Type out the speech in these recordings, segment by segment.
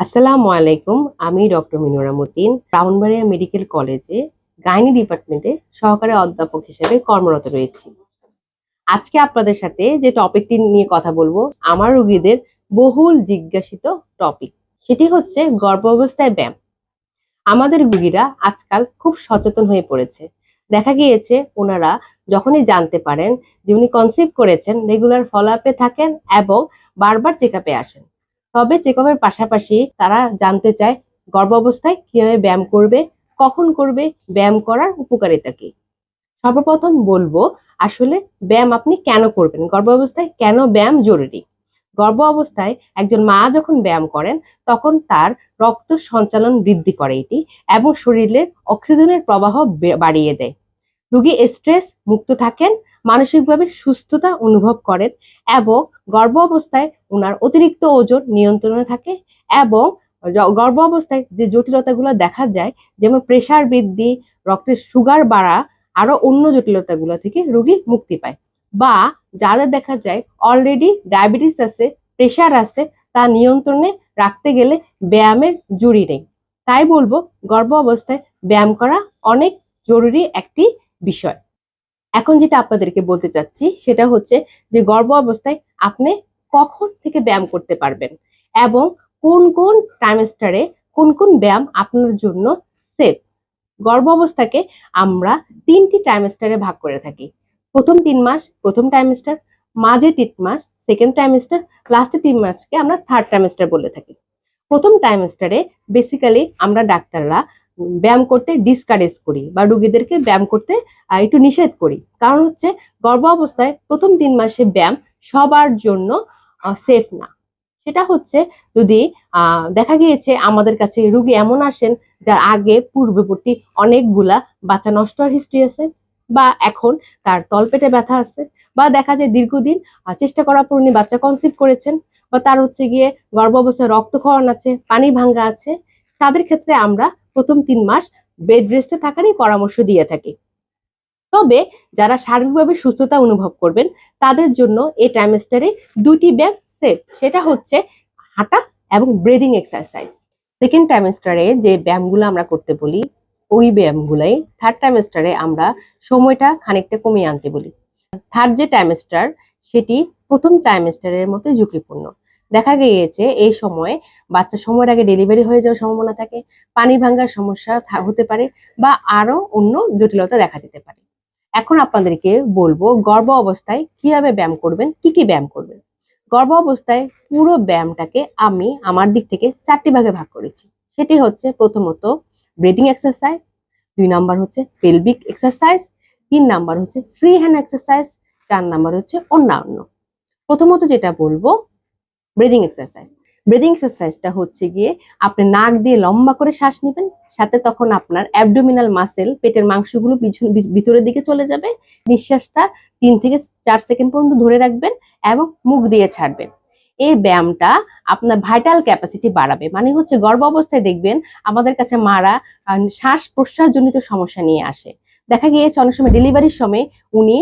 আসসালামু আলাইকুম, আমি ডক্টর মিনুরা মতিন, ব্রাউনবাড়িয়া মেডিকেল কলেজে গাইনি ডিপার্টমেন্টে সহকারী অধ্যাপক হিসেবে কর্মরত রয়েছি। আজকে আপনাদের সাথে যে টপিকটি নিয়ে কথা বলব, আমার রোগীদের বহুল জিজ্ঞাসিত টপিক। সেটি হচ্ছে গর্ভাবস্থায় ব্যায়াম। আমাদের রোগীরা আজকাল খুব সচেতন হয়ে পড়েছে। দেখা গিয়েছে ওনারা যখনই জানতে পারেন যে উনি কনসিভ করেছেন রেগুলার ফলো আপে থাকেন এবং বারবার চেক আপে আসেন। তবে চেক আপের পাশাপাশি তারা জানতে চায় গর্ভ অবস্থায় কীভাবে ব্যায়াম করবে, কখন করবে, ব্যায়াম করার উপকারিতা কি? সর্বপ্রথম বলব, আসলে ব্যায়াম আপনি কেন করবেন? গর্ভ অবস্থায় কেন ব্যায়াম জরুরি? গর্ভ অবস্থায় একজন মা যখন ব্যায়াম করেন, তখন তার রক্ত সঞ্চালন বৃদ্ধি করে এটি এবং শরীরে অক্সিজেনের প্রবাহ বাড়িয়ে দেয়। রুগী স্ট্রেস মুক্ত থাকেন মানসিকভাবে সুস্থতা অনুভব করেন এবং গর্ভ অবস্থায় ওনার অতিরিক্ত ওজন নিয়ন্ত্রণে থাকে এবং গর্ভ অবস্থায় যে জটিলতাগুলো দেখা যায়, যেমন প্রেশার বৃদ্ধি, রক্তের সুগার বাড়া, আরও অন্য জটিলতাগুলো থেকে রোগী মুক্তি পায়। বা যাদের দেখা যায় অলরেডি ডায়াবেটিস আছে প্রেশার আছে, তা নিয়ন্ত্রণে রাখতে গেলে ব্যায়ামের জুড়ি নেই। তাই বলব গর্ভ অবস্থায় ব্যায়াম করা অনেক জরুরি একটি বিষয়। এখন যেটা আপনাদেরকে বলতে চাচ্ছি, সেটা হচ্ছে যে গর্ভ অবস্থায় আপনি কখন থেকে ব্যায়াম করতে পারবেন এবং কোন কোন ট্রাইমেস্টারে কোন কোন ব্যায়াম আপনার জন্য সেফ গর্ভ অবস্থাকে আমরা তিনটি ট্রাইমেস্টারে ভাগ করে থাকি। প্রথম তিন মাস, প্রথম ট্রাইমেস্টার মাঝে তিন মাস সেকেন্ড ট্রাইমেস্টার লাস্টে তিন মাসকে আমরা থার্ড ট্রাইমেস্টার বলে থাকি। প্রথম ট্রাইমেস্টারে বেসিক্যালি আমরা ডাক্তাররা ব্যায়াম করতে ডিসকারেজ করি বা রুগীদেরকে ব্যায়াম করতে একটু নিষেধ করি। কারণ হচ্ছে গর্ভ অবস্থায় প্রথম তিন মাসে ব্যায়াম সবার জন্য সেফ না। সেটা হচ্ছে যদি দেখা গিয়েছে আমাদের কাছে রুগী এমন আসেন যার আগে পূর্ববর্তী অনেকগুলা বাচ্চা নষ্ট হওয়ার হিস্ট্রি আছে বা এখন তার তলপেটে ব্যথা আছে বা দেখা যায় দীর্ঘদিন চেষ্টা করার পর উনি বাচ্চা কনসিভ করেছেন বা তার হচ্ছে গিয়ে গর্ভ অবস্থায় রক্তক্ষরণ আছে, পানি ভাঙ্গা আছে, তাদের ক্ষেত্রে আমরা প্রথম তিন মাস বেড রেস্টে থাকারই পরামর্শ দিয়ে থাকি। তবে যারা শারীরিকভাবে সুস্থতা অনুভব করবেন, তাদের জন্য এই ট্রাইমেস্টারে দুটি ব্যায়াম সেফ সেটা হচ্ছে হাঁটা এবং ব্রিদিং এক্সারসাইজ সেকেন্ড ট্রাইমেস্টারে যে ব্যায়ামগুলো আমরা করতে বলি, ওই ব্যায়ামগুলোই থার্ড ট্রাইমেস্টারে আমরা সময়টা খানিকটা কমিয়ে আনতে বলি। থার্ড যে ট্রাইমেস্টার সেটি প্রথম ট্রাইমেস্টারের মতো ঝুঁকিপূর্ণ। দেখা গিয়েছে এই সময় বাচ্চা সময়ের আগে ডেলিভারি হয়ে যাওয়ার সম্ভাবনা থাকে, পানি ভাঙ্গার সমস্যা হতে পারে বা আরও অন্য জটিলতা দেখা যেতে পারে। এখন আপনাদেরকে বলব গর্ভ অবস্থায় কীভাবে ব্যায়াম করবেন, কি কি ব্যায়াম করবেন? গর্ভ অবস্থায় পুরো ব্যায়ামটাকে আমি আমার দিক থেকে চারটি ভাগে ভাগ করেছি। সেটি হচ্ছে প্রথমত ব্রিদিং এক্সারসাইজ দুই নাম্বার হচ্ছে পেলভিক এক্সারসাইজ তিন নাম্বার হচ্ছে ফ্রি হ্যান্ড এক্সারসাইজ চার নাম্বার হচ্ছে অন্যান্য। প্রথমত যেটা বলব ব্রিদিং এক্সারসাইজ ব্রিদিং এক্সারসাইজটা হচ্ছে গিয়ে আপনি নাক দিয়ে লম্বা করে শ্বাস নেবেন, সাথে তখন আপনার অ্যাবডোমিনাল মাসেল পেটের মাংসগুলো ভিতরের দিকে চলে যাবে। নিঃশ্বাসটা তিন থেকে চার সেকেন্ড পর্যন্ত ধরে রাখবেন এবং মুখ দিয়ে ছাড়বেন। এই ব্যায়ামটা আপনার ভাইটাল ক্যাপাসিটি বাড়াবে। মানে হচ্ছে গর্ভ অবস্থায় দেখবেন আমাদের কাছে মারা শ্বাস প্রশ্বাসজনিত সমস্যা নিয়ে আসে। দেখা গিয়েছে অনেক সময় ডেলিভারির সময় উনি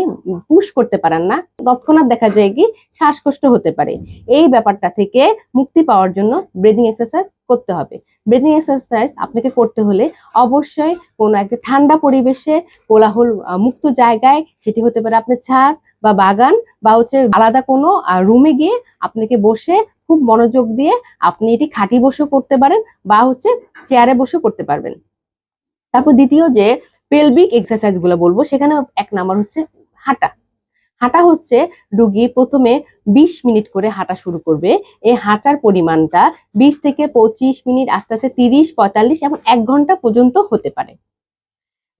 পুশ করতে পারেন না, তৎক্ষণাৎ দেখা যায় কি শ্বাসকষ্ট হতে পারে। এই ব্যাপারটা থেকে মুক্তি পাওয়ার জন্য ব্রিদিং এক্সারসাইজ করতে হবে। ব্রিদিং এক্সারসাইজ আপনাকে করতে হলে অবশ্যই কোনো একটা ঠান্ডা পরিবেশে কোলাহল মুক্ত জায়গায় সেটি হতে পারে আপনার ছাদ বা বাগান বা হচ্ছে আলাদা কোনো রুমে গিয়ে আপনাকে বসে খুব মনোযোগ দিয়ে আপনি এটি খাটি বসে করতে পারেন বা হচ্ছে চেয়ারে বসে করতে পারবেন। তারপর দ্বিতীয় যে পেলভিক এক্সারসাইজগুলো বলব, সেখানে এক নাম্বার হচ্ছে হাঁটা। হাঁটা হচ্ছে রুগী প্রথমে বিশ মিনিট করে হাঁটা শুরু করবে। এই হাঁটার পরিমাণটা বিশ থেকে পঁচিশ মিনিট, আস্তে আস্তে তিরিশ, পঁয়তাল্লিশ এবং এক ঘণ্টা পর্যন্ত হতে পারে।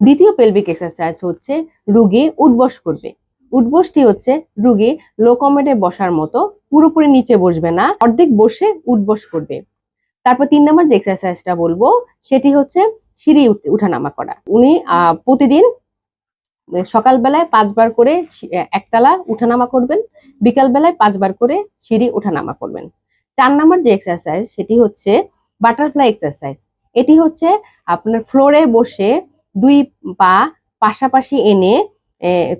দ্বিতীয় পেলভিক এক্সারসাইজ হচ্ছে রুগী উঠবস করবে। উঠবসটি হচ্ছে রুগী লোকমেটে বসার মতো, পুরোপুরি নিচে বসবে না, অর্ধেক বসে উঠবস করবে। তারপর তিন নম্বর যে এক্সারসাইজটা বলব, সেটি হচ্ছে সিঁড়ি উঠ- উঠানামা করা। উনি প্রতিদিন সকালবেলায় পাঁচবার করে একতলা উঠানামা করবেন, বিকালবেলায় পাঁচবার করে সিঁড়ি উঠানামা করবেন। চার নম্বর যে এক্সারসাইজ সেটি হচ্ছে বাটারফ্লাই এক্সারসাইজ এটি হচ্ছে আপনার ফ্লোরে বসে দুই পা পাশাপাশি এনে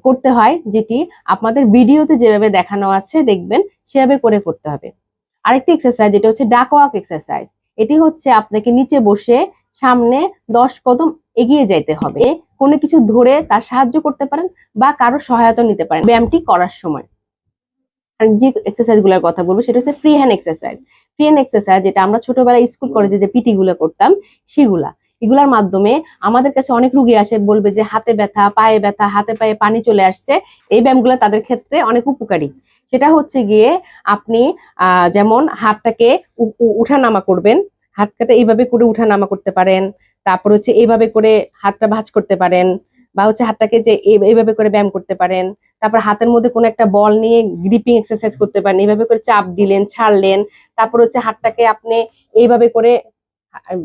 করতে হয়, যেটি আপনাদের ভিডিওতে যেভাবে দেখানো আছে, দেখবেন, সেভাবে করে করতে হবে। আরেকটি এক্সারসাইজ যেটা হচ্ছে ডাকওয়াক এক্সারসাইজ এটি হচ্ছে আপনাকে নিচে বসে সামনে দশ কদম এগিয়ে যাইতে হবে। কোনো কিছু ধরে তার সাহায্য করতে পারেন বা কারও সহায়তা নিতে পারেন ব্যায়ামটি করার সময়। যে এক্সারসাইজগুলোর কথা বলব, সেটা হচ্ছে free hand exercise free hand exercise যেটা আমরা ছোটবেলায় স্কুল কলেজে যে পিটি গুলো করতাম, সেগুলা। এগুলার মাধ্যমে আমাদের কাছে অনেক রুগী আসে, বলবে যে হাতে ব্যথা, পায়ে ব্যথা, হাতে পায়ে পানি চলে আসছে, এই ব্যায়ামগুলো তাদের ক্ষেত্রে অনেক উপকারী। সেটা হচ্ছে গিয়ে আপনি যেমন হাতটাকে উঠানামা করবেন হাতটাকে এইভাবে করে উঠানামা করতে পারেন, তারপর হচ্ছে এইভাবে করে হাতটা ভাঁজ করতে পারেন বা হচ্ছে হাতটাকে যে এই- এইভাবে করে ব্যায়াম করতে পারেন। তারপর হাতের মধ্যে কোনো একটা বল নিয়ে গ্রিপিং এক্সারসাইজ করতে পারেন, এইভাবে করে চাপ দিলেন, ছাড়লেন, তারপর হচ্ছে হাতটাকে আপনি এইভাবে করে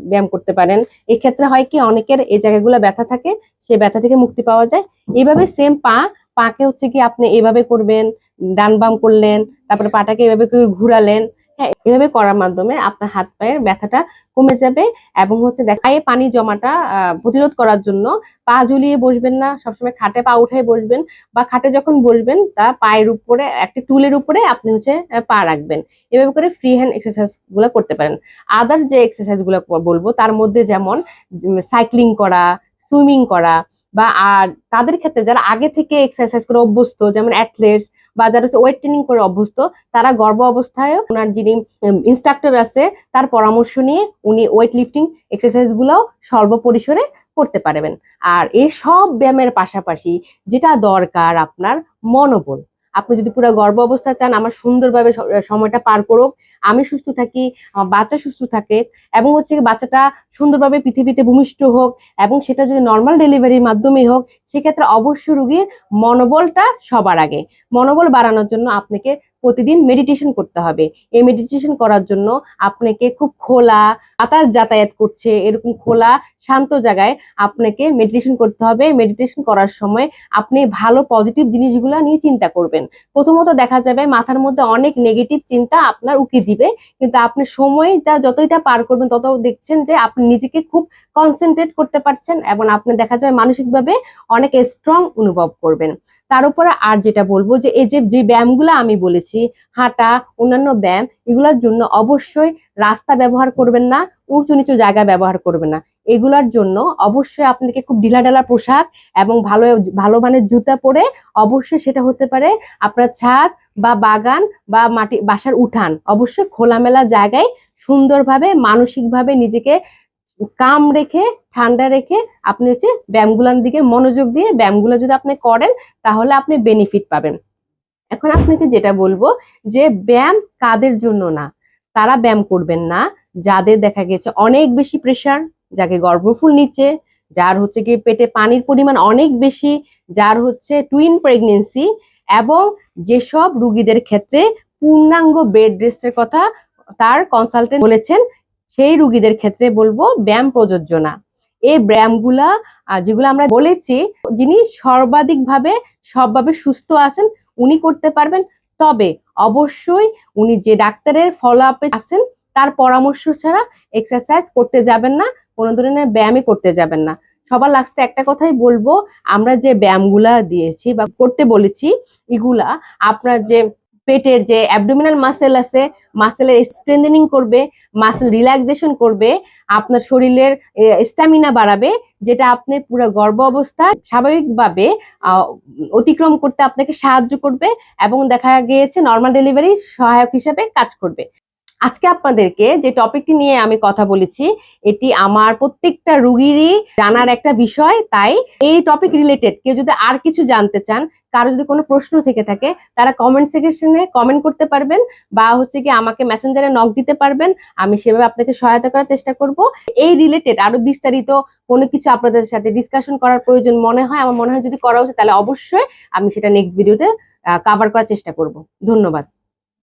ব্যায়াম করতে পারেন। এক্ষেত্রে হয় কি অনেকের এই জায়গাগুলো ব্যথা থাকে সেই ব্যথা থেকে মুক্তি পাওয়া যায়। এইভাবে সেম পা, পাকে হচ্ছে কি আপনি এভাবে করবেন, ডান বাম করলেন, তারপরে পাটাকে এভাবে করে ঘুরালেন হ্যাঁ এভাবে করার মাধ্যমে আপনার হাত পায়ের ব্যথাটা কমে যাবে এবং হচ্ছে পায়ে পানি জমাটা প্রতিরোধ করার জন্য পা ঝুলিয়ে বসবেন না, সবসময় খাটে পা উঠায় বসবেন বা খাটে যখন বসবেন, তা পায়ের উপরে, একটি টুলের উপরে আপনি হচ্ছে পা রাখবেন। এভাবে করে ফ্রি হ্যান্ড এক্সারসাইজগুলো করতে পারেন। আদার যে এক্সারসাইজগুলো বলব, তার মধ্যে যেমন সাইক্লিং করা সুইমিং করা বা আর তাদের ক্ষেত্রে যারা আগে থেকে এক্সারসাইজ করে অভ্যস্ত, যেমন অ্যাথলেটস বা যারা ওয়েট ট্রেনিং করে অভ্যস্ত, তারা গর্ভ অবস্থায় ওনার যিনি ইনস্ট্রাক্টর আছে, তার পরামর্শ নিয়ে উনি ওয়েট লিফটিং এক্সারসাইজগুলো স্বল্প পরিসরে করতে পারবেন। আর এই সব ব্যায়ামের পাশাপাশি যেটা দরকার আপনার মনোবল। আপনি যদি পুরো গর্ব অবস্থা চান, আমার সুন্দরভাবে সময়টা পার করুক। আমি সুস্থ থাকি, আমার বাচ্চা সুস্থ থাকে এবং হচ্ছে বাচ্চাটা সুন্দরভাবে পৃথিবীতে ভূমিষ্ঠ হোক এবং সেটা যদি নর্মাল ডেলিভারির মাধ্যমে হোক সেক্ষেত্রে অবশ্য রুগীর মনোবলটা সবার আগে। মনোবল বাড়ানোর জন্য আপনাকে প্রতিদিন মেডিটেশন করতে হবে। এই মেডিটেশন করার জন্য আপনাকে খুব খোলা বাতাস যাতায়াত করছে, এরকম খোলা, শান্ত জায়গায় আপনাকে মেডিটেশন করতে হবে। মেডিটেশন করার সময় আপনি ভালো পজিটিভ জিনিসগুলো নিয়ে চিন্তা করবেন। প্রথমত দেখা যাবে মাথার মধ্যে অনেক নেগেটিভ চিন্তা আপনার উকি দিবে। কিন্তু আপনি সময়টা যতইটা পার করবেন তত দেখছেন যে আপনি নিজেকে খুব কনসেন্ট্রেট করতে পারছেন এবং আপনি দেখা যাবে মানসিকভাবে অনেক স্ট্রং অনুভব করবেন। তার উপরে আর যেটা বলব যে, এই যে যে ব্যায়ামগুলো আমি বলেছি, হাঁটা, অন্যান্য ব্যায়াম, এগুলোর জন্য অবশ্যই রাস্তা ব্যবহার করবেন না উঁচু নিচু জায়গা ব্যবহার করবেন না। এগুলোর জন্য অবশ্যই আপনাকে খুব ঢিলা ঢিলাঢালা পোশাক এবং ভালো ভালো মানের জুতা পরে অবশ্যই সেটা হতে পারে আপনার ছাদ বা বাগান বা মাটি, বাসার উঠান। অবশ্যই খোলামেলা জায়গায় সুন্দরভাবে, মানসিকভাবে নিজেকে কাম রেখে, ঠান্ডা রেখে আপনি হচ্ছে ব্যায়ামগুলোর দিকে মনোযোগ দিয়ে ব্যায়ামগুলো যদি আপনি করেন, তাহলে আপনি বেনিফিট পাবেন। এখন আপনাকে যেটা বলব যে ব্যায়াম কাদের জন্য না? তারা ব্যায়াম করবেন না। যাদের দেখা গেছে অনেক বেশি প্রেশার যাকে গর্ভফুল নিচ্ছে, যার হচ্ছে কি পেটে পানির পরিমাণ অনেক বেশি, যার হচ্ছে টুইন প্রেগনেন্সি এবং যেসব রুগীদের ক্ষেত্রে পূর্ণাঙ্গ বেড রেস্টের কথা তার কনসালটেন্ট বলেছেন সেই রুগীদের ক্ষেত্রে বলব ব্যায়াম প্রযোজ্য না। এই ব্যায়ামগুলা যেগুলো আমরা বলেছি, যিনি সর্বাধিকভাবে সবভাবে সুস্থ আছেন, উনি করতে পারবেন। তবে অবশ্যই উনি যে ডাক্তারের ফলো আপে আছেন, তার পরামর্শ ছাড়া এক্সারসাইজ করতে যাবেন না, কোনো ধরনের ব্যায়ামই করতে যাবেন না। সবার লাস্টে একটা কথাই বলব, আমরা যে ব্যায়ামগুলা দিয়েছি বা করতে বলেছি, এগুলা আপনার যে পেটের যে অ্যাবডোমিনাল মাসেল আছে মাসেলের স্ট্রেন্থেনিং করবে মাসেল রিল্যাক্সেশন করবে, আপনার শরীরের স্ট্যামিনা বাড়াবে, যেটা আপনি পুরো গর্ব অবস্থা স্বাভাবিকভাবে অতিক্রম করতে আপনাকে সাহায্য করবে এবং দেখা গিয়েছে নর্মাল ডেলিভারি সহায়ক হিসাবে কাজ করবে। আজকে আপনাদেরকে যে টপিকটি নিয়ে আমি কথা বলেছি, এটি আমার প্রত্যেকটা রুগীরই জানার একটা বিষয়। তাই এই টপিক রিলেটেড কেউ যদি আর কিছু জানতে চান, কারও যদি কোনো প্রশ্ন থেকে থাকে, তারা কমেন্ট সেকশনে কমেন্ট করতে পারবেন বা হচ্ছে কি আমাকে মেসেঞ্জারে নক দিতে পারবেন। আমি সেভাবে আপনাকে সহায়তা করার চেষ্টা করব। এই রিলেটেড আরও বিস্তারিত কোনো কিছু আপনাদের সাথে ডিসকাশন করার প্রয়োজন মনে হয়, আমার মনে হয় যদি করা উচিত, তাহলে অবশ্যই আমি সেটা নেক্সট ভিডিওতে কাভার করার চেষ্টা করব। ধন্যবাদ।